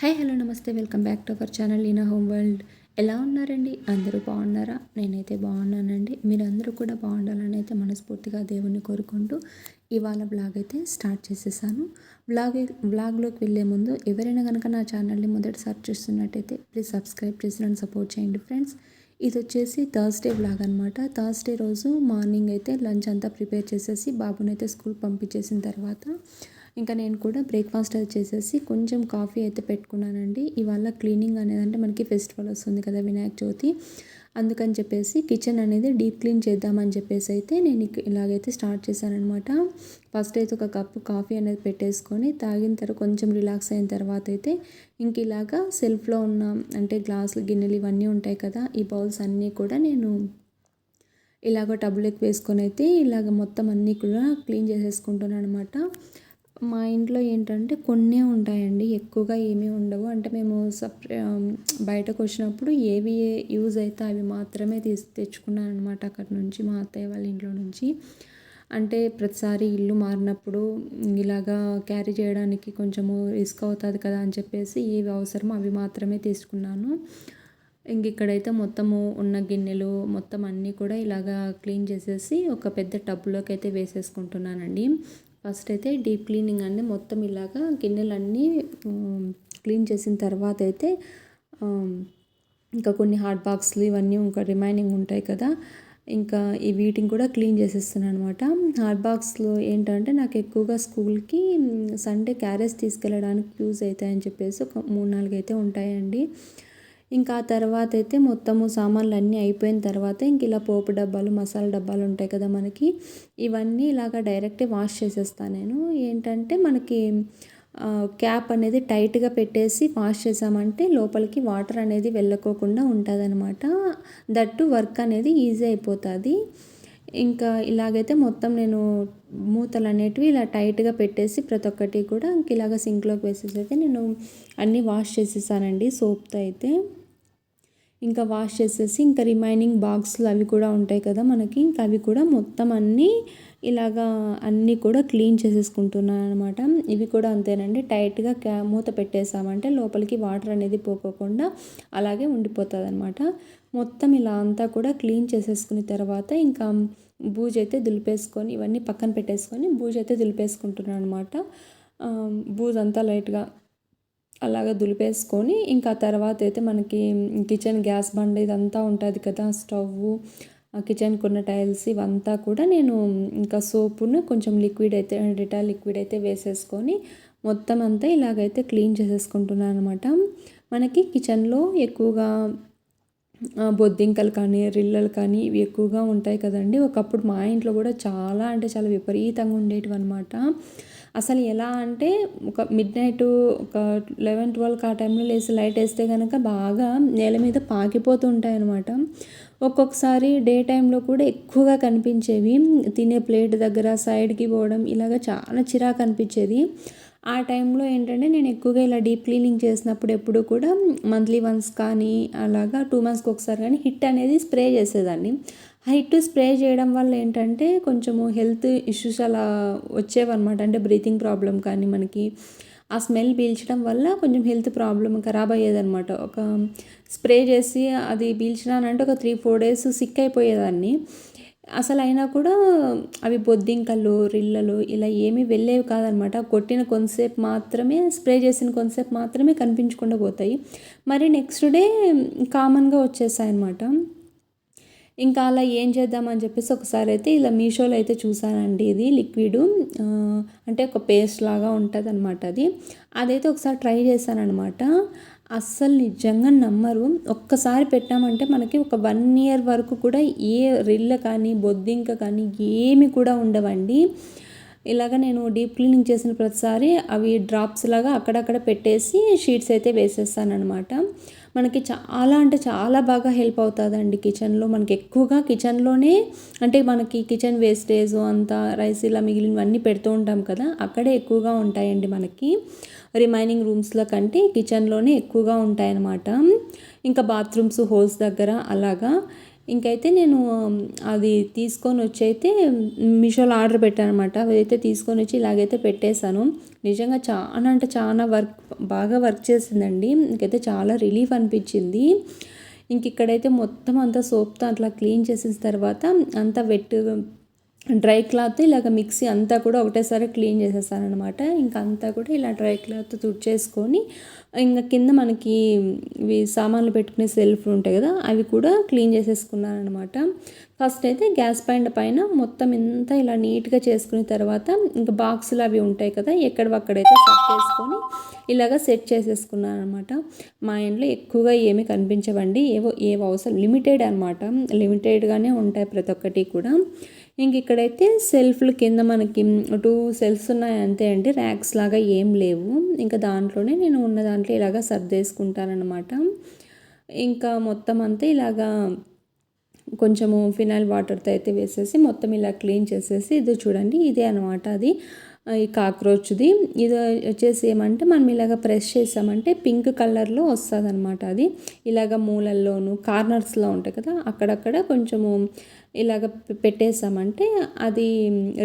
Hi hello namaste. Welcome back to our channel Eena home world. ఎలా ఉన్నారండి? అందరూ బాగున్నారా? నేనైతే బాగున్నానండి. మీరందరూ కూడా బాగుండాలని అయితే మనస్ఫూర్తిగా దేవుణ్ణి కోరుకుంటూ ఇవాళ బ్లాగ్ అయితే స్టార్ట్ చేసేసాను. బ్లాగ్ బ్లాగ్లోకి వెళ్ళే ముందు ఎవరైనా కనుక నా ఛానల్ని మొదటిసారి చూస్తున్నట్టయితే ప్లీజ్ సబ్స్క్రైబ్ చేసి నన్ను సపోర్ట్ చేయండి ఫ్రెండ్స్ ఇది వచ్చేసి థర్స్డే బ్లాగ్ అనమాట థర్స్డే రోజు మార్నింగ్ అయితే లంచ్ అంతా ప్రిపేర్ చేసేసి బాబునైతే స్కూల్ పంపించేసిన తర్వాత ఇంకా నేను కూడా బ్రేక్ఫాస్ట్ అది చేసేసి కొంచెం కాఫీ అయితే పెట్టుకున్నానండి. ఇవాళ క్లీనింగ్ అనేది అంటే మనకి ఫెస్టివల్ వస్తుంది కదా వినాయక చవితి. అందుకని చెప్పేసి కిచెన్ అనేది డీప్ క్లీన్ చేద్దామని చెప్పేసి అయితే నేను ఇలాగైతే స్టార్ట్ చేశానమాట ఫస్ట్ అయితే ఒక కప్పు కాఫీ అనేది పెట్టేసుకొని తాగిన తర్వాత కొంచెం రిలాక్స్ అయిన తర్వాత అయితే ఇంక ఇలాగా సెల్ఫ్లో ఉన్న అంటే గ్లాసులు గిన్నెలు ఇవన్నీ ఉంటాయి కదా ఈ బౌల్స్ అన్నీ కూడా నేను ఇలాగ టబ్బులోకి వేసుకొని అయితే ఇలాగ మొత్తం అన్నీ కూడా క్లీన్ చేసేసుకుంటున్నాను అనమాట మా ఇంట్లో ఏంటంటే కొన్నే ఉంటాయండి. ఎక్కువగా ఏమీ ఉండవు. అంటే మేము సపరే బయటకు వచ్చినప్పుడు ఏవి యూజ్ అయితే అవి మాత్రమే తీసి తెచ్చుకున్నాను అనమాట అక్కడ నుంచి మా అత్తయ్య వాళ్ళ ఇంట్లో నుంచి. అంటే ప్రతిసారి ఇల్లు మారినప్పుడు ఇలాగా క్యారీ చేయడానికి కొంచెము రిస్క్ అవుతుంది కదా అని చెప్పేసి ఏవి అవసరమో అవి మాత్రమే తీసుకున్నాను. ఇంక ఇక్కడైతే మొత్తము ఉన్న గిన్నెలు మొత్తం అన్నీ కూడా ఇలాగా క్లీన్ చేసేసి ఒక పెద్ద టబ్లోకి అయితే వేసేసుకుంటున్నానండి. ఫస్ట్ అయితే డీప్ క్లీనింగ్ అండి. మొత్తం ఇలాగా గిన్నెలన్నీ క్లీన్ చేసిన తర్వాత అయితే ఇంకా కొన్ని హాట్ బాక్స్లు ఇవన్నీ ఇంకా రిమైనింగ్ ఉంటాయి కదా. ఇంకా ఈ వీటిని కూడా క్లీన్ చేసేస్తున్నాను అనమాట హాట్ బాక్స్లో ఏంటంటే నాకు ఎక్కువగా స్కూల్కి సండే క్యారేజ్ తీసుకెళ్ళడానికి యూజ్ అవుతాయని చెప్పేసి ఒక మూడు నాలుగు అయితే ఉంటాయండి. ఇంకా ఆ తర్వాత అయితే మొత్తము సామాన్లు అన్నీ అయిపోయిన తర్వాత ఇంక ఇలా పోపు డబ్బాలు మసాలా డబ్బాలు ఉంటాయి కదా మనకి. ఇవన్నీ ఇలాగ డైరెక్టే వాష్ చేసేస్తాను నేను. ఏంటంటే మనకి క్యాప్ అనేది టైట్గా పెట్టేసి వాష్ చేసామంటే లోపలికి వాటర్ అనేది వెళ్ళకోకుండా ఉంటుంది అనమాట దట్టు వర్క్ అనేది ఈజీ అయిపోతుంది. ఇంకా ఇలాగైతే మొత్తం నేను మూతలు అనేటివి ఇలా టైట్గా పెట్టేసి ప్రతి ఒక్కటి కూడా ఇంక ఇలాగ సింక్లోకి వేసేసి అయితే నేను అన్నీ వాష్ చేసేసానండి సోప్తో అయితే. ఇంకా వాష్ చేసేసి ఇంకా రిమైనింగ్ బాక్స్లు అవి కూడా ఉంటాయి కదా మనకి. ఇంకా అవి కూడా మొత్తం అన్నీ ఇలాగా అన్నీ కూడా క్లీన్ చేసేసుకుంటున్నాను అనమాట ఇవి కూడా అంతేనండి. టైట్గా క్యా మూత పెట్టేసామంటే లోపలికి వాటర్ అనేది పోకోకుండా అలాగే ఉండిపోతుంది అనమాట మొత్తం ఇలా అంతా కూడా క్లీన్ చేసేసుకున్న తర్వాత ఇంకా బూజ్ అయితే దులిపేసుకొని ఇవన్నీ పక్కన పెట్టేసుకొని బూజ్ అయితే దులిపేసుకుంటున్నాను అనమాట బూజ్ అంతా లైట్గా అలాగ దులిపేసుకొని ఇంకా తర్వాత అయితే మనకి కిచెన్ గ్యాస్ బండ ఇదంతా ఉంటుంది కదా స్టవ్ కిచెన్కి ఉన్న టైల్స్ ఇవంతా కూడా నేను ఇంకా సోపును కొంచెం లిక్విడ్ అయితే డిటా లిక్విడ్ అయితే వేసేసుకొని మొత్తం అంతా ఇలాగైతే క్లీన్ చేసేసుకుంటున్నాను అనమాట మనకి కిచెన్లో ఎక్కువగా బొద్దింకలు కానీ రిల్లలు కానీ ఇవి ఎక్కువగా ఉంటాయి కదండి. ఒకప్పుడు మా ఇంట్లో కూడా చాలా అంటే చాలా విపరీతంగా ఉండేటివి అనమాట అసలు ఎలా అంటే ఒక మిడ్ నైట్ ఒక లెవెన్ ట్వెల్వ్కి ఆ టైంలో లేసి లైట్ వేస్తే కనుక బాగా నేల మీద పాకిపోతూ ఉంటాయి అనమాట ఒక్కొక్కసారి డే టైంలో కూడా ఎక్కువగా కనిపించేవి. తినే ప్లేట్ దగ్గర సైడ్కి పోవడం ఇలాగ చాలా చిరాకు అనిపించేది. ఆ టైంలో ఏంటంటే నేను ఎక్కువగా ఇలా డీప్ క్లీనింగ్ చేసినప్పుడు ఎప్పుడు కూడా మంత్లీ వన్స్ కానీ అలాగా టూ మంత్స్కి ఒకసారి కానీ హిట్ అనేది స్ప్రే చేసేదాన్ని. ఆ హిట్ స్ప్రే చేయడం వల్ల ఏంటంటే కొంచెము హెల్త్ ఇష్యూస్ అలా వచ్చేవన్నమాట. అంటే బ్రీతింగ్ ప్రాబ్లం కానీ మనకి ఆ స్మెల్ పీల్చడం వల్ల కొంచెం హెల్త్ ప్రాబ్లం ఖరాబ్ అయ్యేదన్నమాట. ఒక స్ప్రే చేసి అది పీల్చినానంటే ఒక త్రీ ఫోర్ డేస్ సిక్ అయిపోయేదాన్ని. అసలు అయినా కూడా అవి బొద్దింకలు రిల్లలు ఇలా ఏమీ వెళ్ళేవి కాదనమాట. కొట్టిన కొంతసేపు మాత్రమే స్ప్రే చేసిన కొంతసేపు మాత్రమే కనిపించకుండా పోతాయి. మరి నెక్స్ట్ డే కామన్గా వచ్చేసాయి అనమాట ఇంకా అలా ఏం చేద్దామని చెప్పేసి ఒకసారి అయితే ఇలా మీషోలో అయితే చూసానండి ఇది లిక్విడ్. అంటే ఒక పేస్ట్ లాగా ఉంటుంది అనమాట అది. అదైతే ఒకసారి ట్రై చేశానమాట అస్సలు నిజంగా నమ్మరు. ఒక్కసారి పెట్టామంటే మనకి ఒక వన్ ఇయర్ వరకు కూడా ఏ రిల్ల కానీ బొద్దింక కానీ ఏమి కూడా ఉండవండి. ఇలాగ నేను డీప్ క్లీనింగ్ చేసిన ప్రతిసారి అవి డ్రాప్స్ లాగా అక్కడక్కడ పెట్టేసి షీట్స్ అయితే వేసేస్తాను అనమాట మనకి చాలా అంటే చాలా బాగా హెల్ప్ అవుతుందండి కిచెన్లో. మనకి ఎక్కువగా కిచెన్లోనే అంటే మనకి కిచెన్ వేస్టేజ్ అంతా రైస్ ఇలా మిగిలినవన్నీ పెడుతూ ఉంటాం కదా అక్కడే ఎక్కువగా ఉంటాయండి మనకి. రిమైనింగ్ రూమ్స్లో కంటే కిచెన్లోనే ఎక్కువగా ఉంటాయన్నమాట. ఇంకా బాత్రూమ్స్ హోల్స్ దగ్గర అలాగా ఇంకైతే నేను అది తీసుకొని వచ్చి అయితే మీషోలో ఆర్డర్ పెట్టాను అనమాట అదైతే తీసుకొని వచ్చి ఇలాగైతే పెట్టేశాను. నిజంగా చాలా అంటే చాలా వర్క్ బాగా వర్క్ చేసిందండి. ఇంకైతే చాలా రిలీఫ్ అనిపించింది. ఇంక ఇక్కడైతే మొత్తం అంతా సోప్తో అట్లా క్లీన్ చేసిన తర్వాత అంతా వెట్ డ్రై క్లాత్ ఇలాగ మిక్సీ అంతా కూడా ఒకటేసారి క్లీన్ చేసేసారనమాట ఇంకా అంతా కూడా ఇలా డ్రై క్లాత్ తుడిచేసుకొని ఇంకా కింద మనకి ఇవి సామాన్లు పెట్టుకునే సెల్ఫ్లు ఉంటాయి కదా అవి కూడా క్లీన్ చేసేసుకున్నారనమాట ఫస్ట్ అయితే గ్యాస్ పైన పైన మొత్తం ఇంత ఇలా నీట్గా చేసుకున్న తర్వాత ఇంకా బాక్సులు అవి ఉంటాయి కదా ఎక్కడవక్కడైతే సెట్ చేసుకొని ఇలాగ సెట్ చేసేసుకున్నాను అనమాట మా ఇంట్లో ఎక్కువగా ఏమీ కనిపించవండి ఏవో ఏవో అవసరం లిమిటెడ్ అనమాట లిమిటెడ్గానే ఉంటాయి ప్రతి ఒక్కటి కూడా. ఇంక ఇక్కడైతే సెల్ఫ్లు కింద మనకి టూ సెల్ఫ్స్ ఉన్నాయి అంతే అండి ర్యాక్స్ లాగా ఏం లేవు. ఇంకా దాంట్లోనే నేను ఉన్న దాంట్లో ఇలాగ సర్దేసుకుంటానమాట ఇంకా మొత్తం అంతా ఇలాగా కొంచెము ఫినాయిల్ వాటర్తో అయితే వేసేసి మొత్తం ఇలా క్లీన్ చేసేసి ఇది చూడండి ఇదే అనమాట అది. ఈ కాక్రోచ్ది. ఇది వచ్చేసి ఏమంటే మనం ఇలాగ ప్రెస్ చేసామంటే పింక్ కలర్లో వస్తుంది అనమాట అది. ఇలాగ మూలల్లోను కార్నర్స్లో ఉంటాయి కదా అక్కడక్కడ కొంచెము ఇలాగ పెట్టేసామంటే అది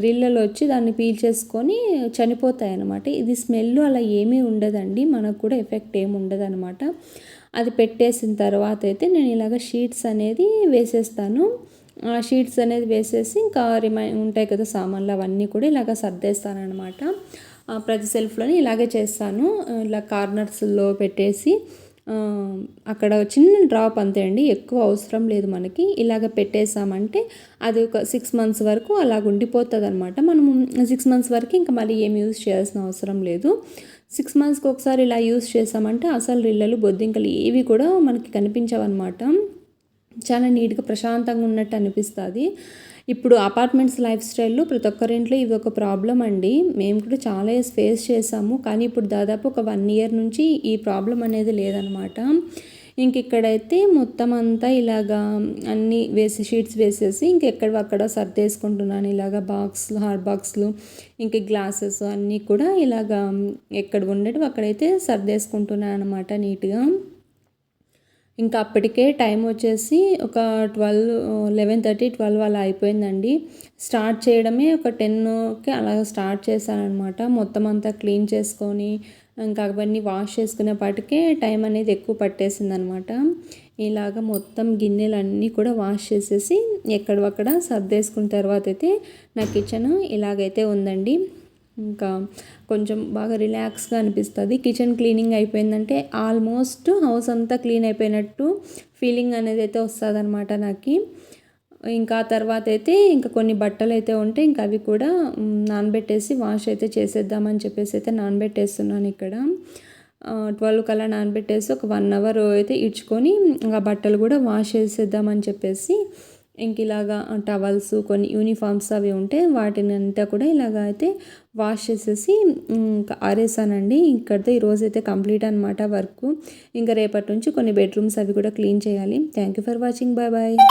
రిల్లలో వచ్చి దాన్ని పీల్చేసుకొని చనిపోతాయి అనమాట ఇది స్మెల్ అలా ఏమీ ఉండదండి మనకు కూడా ఎఫెక్ట్ ఏమి ఉండదు అనమాట అది పెట్టేసిన తర్వాత అయితే నేను ఇలాగ షీట్స్ అనేది వేసేస్తాను. షీట్స్ అనేది వేసేసి ఇంకా రిమై ఉంటాయి కదా సామాన్లు అవన్నీ కూడా ఇలాగ సర్దేస్తానమాట ప్రతి సెల్ఫ్లోని ఇలాగే చేస్తాను. ఇలా కార్నర్స్లో పెట్టేసి అక్కడ చిన్న డ్రాప్ అంతే అండి. ఎక్కువ అవసరం లేదు మనకి. ఇలాగ పెట్టేసామంటే అది ఒక సిక్స్ మంత్స్ వరకు అలాగ ఉండిపోతుంది అనమాట మనం సిక్స్ మంత్స్ వరకు ఇంకా మళ్ళీ ఏం యూజ్ చేయాల్సిన అవసరం లేదు. సిక్స్ మంత్స్కి ఒకసారి ఇలా యూజ్ చేసామంటే అసలు రిల్లలు బొద్దింకలు ఏవి కూడా మనకి కనిపించవన్నమాట. చాలా నీట్గా ప్రశాంతంగా ఉన్నట్టు అనిపిస్తుంది. ఇప్పుడు అపార్ట్మెంట్స్ లైఫ్ స్టైల్లో ప్రతి ఒక్కరింట్లో ఇది ఒక ప్రాబ్లం అండి. మేము కూడా చాలా ఫేస్ చేసాము. కానీ ఇప్పుడు దాదాపు ఒక వన్ ఇయర్ నుంచి ఈ ప్రాబ్లం అనేది లేదనమాట ఇంక ఇక్కడైతే మొత్తం అంతా ఇలాగా అన్ని వేసి షీట్స్ వేసేసి ఇంకెక్కడ అక్కడ సర్దేసుకుంటున్నాను. ఇలాగా బాక్స్లు హార్డ్ బాక్స్లు ఇంక గ్లాసెస్ అన్నీ కూడా ఇలాగా ఎక్కడ ఉండేవి అక్కడైతే సర్దేసుకుంటున్నాను అనమాట నీట్గా. ఇంకా అప్పటికే టైం వచ్చేసి ఒక ట్వెల్వ్ లెవెన్ థర్టీ ట్వెల్వ్ అలా అయిపోయిందండి. స్టార్ట్ చేయడమే ఒక టెన్కి అలా స్టార్ట్ చేశానమాట మొత్తం అంతా క్లీన్ చేసుకొని ఇంకా అవన్నీ వాష్ చేసుకునేపాటికే టైం అనేది ఎక్కువ పట్టేసింది అనమాట ఇలాగ మొత్తం గిన్నెలన్నీ కూడా వాష్ చేసేసి ఎక్కడవక్కడ సర్దేసుకున్న తర్వాత అయితే నా కిచెన్ ఇలాగైతే ఉందండి. ఇంకా కొంచెం బాగా రిలాక్స్గా అనిపిస్తుంది. కిచెన్ క్లీనింగ్ అయిపోయిందంటే ఆల్మోస్ట్ హౌస్ అంతా క్లీన్ అయిపోయినట్టు ఫీలింగ్ అనేది అయితే వస్తుంది అనమాట నాకు. ఇంకా తర్వాత అయితే ఇంకా కొన్ని బట్టలు అయితే ఉంటే ఇంకా అవి కూడా నానబెట్టేసి వాష్ అయితే చేసేద్దామని చెప్పేసి అయితే నానబెట్టేస్తున్నాను ఇక్కడ. ట్వెల్వ్ కల్లా నానబెట్టేసి ఒక వన్ అవర్ అయితే ఇడ్చుకొని ఇంకా బట్టలు కూడా వాష్ చేసేద్దామని చెప్పేసి ఇంక ఇలాగా టవల్స్ కొన్ని యూనిఫామ్స్ అవి ఉంటే వాటిని అంతా కూడా ఇలాగ అయితే వాష్ చేసేసి ఇంకా ఆరేసానండి. ఇక్కడితో ఈరోజు అయితే కంప్లీట్ అనమాట వర్క్. ఇంకా రేపటి నుంచి కొన్ని బెడ్రూమ్స్ అవి కూడా క్లీన్ చేయాలి. Thank you for watching. Bye bye.